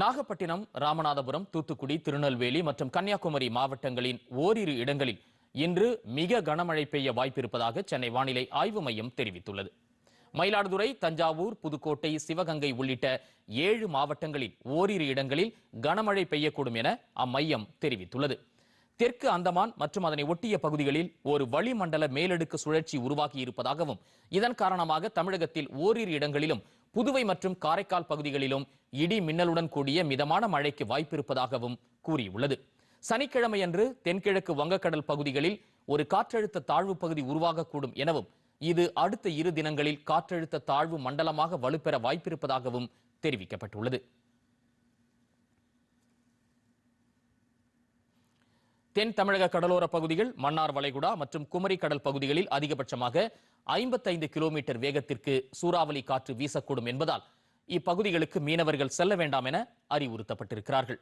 நாகப்பட்டினம் ராமநாதபுரம் தூத்துக்குடி திருநெல்வேலி மற்றும் கன்னியாகுமரி மாவட்டங்களின் ஓரிரு இடங்களில் இன்று மிக கனமழை பெய்ய வாய்ப்பிருப்பதாக சென்னை வானிலை ஆய்வு மையம் தெரிவித்துள்ளது. மயிலாடுதுறை தஞ்சாவூர் புதுக்கோட்டை சிவகங்கை உள்ளிட்ட ஏழு மாவட்டங்களில் ஓரிரு இடங்களில் கனமழை பெய்யக்கூடும் என அம்மையம் தெரிவித்துள்ளது. தெற்கு அந்தமான் மற்றும் அதனை ஒட்டிய பகுதிகளில் ஒரு வளிமண்டல மேலடுக்கு சுழற்சி உருவாகி இருப்பதாகவும் இதன் காரணமாக தமிழகத்தில் ஓரிரு இடங்களிலும் புதுவை மற்றும் காரைக்கால் பகுதிகளிலும் இடி மின்னலுடன் கூடிய மிதமான மழைக்கு வாய்ப்பிருப்பதாகவும் கூறியுள்ளது. சனிக்கிழமையன்று தென்கிழக்கு வங்கக்கடல் பகுதிகளில் ஒரு காற்றழுத்த தாழ்வு பகுதி உருவாகக்கூடும் எனவும் இது அடுத்த இரு தினங்களில் காற்றழுத்த தாழ்வு மண்டலமாக வலுப்பெற வாய்ப்பிருப்பதாகவும் தெரிவிக்கப்பட்டுள்ளது. தென் தமிழக கடலோர பகுதிகள் மன்னார் வளைகுடா மற்றும் குமரி கடல் பகுதிகளில் அதிகபட்சமாக ஐம்பத்தைந்து கிலோமீட்டர் வேகத்திற்கு சூறாவளி காற்று வீசக்கூடும் என்பதால் இப்பகுதிகளுக்கு மீனவர்கள் செல்ல வேண்டாம் என அறிவுறுத்தப்பட்டிருக்கிறார்கள்.